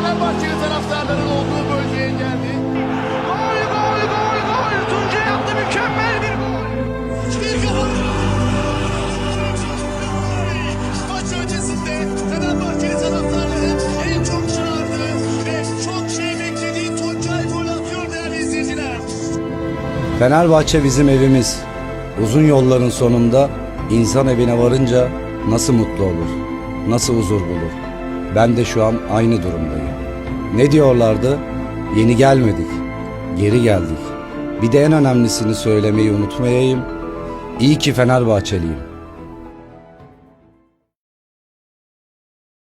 Fenerbahçeli taraftarların olduğu bölgeye geldi. Gol gol gol gol. Tuncay yaptı mükemmel bir gol. Bir gol. Maç öncesinde Fenerbahçeli taraftarların en çok şımardığı ve çok şey beklediği Tuncay gol atıyor değerli izleyiciler. Fenerbahçe bizim evimiz. Uzun yolların sonunda insan evine varınca nasıl mutlu olur, nasıl huzur bulur. Ben de şu an aynı durumdayım. Ne diyorlardı? Yeni gelmedik, geri geldik. Bir de en önemlisini söylemeyi unutmayayım. İyi ki Fenerbahçeliyim.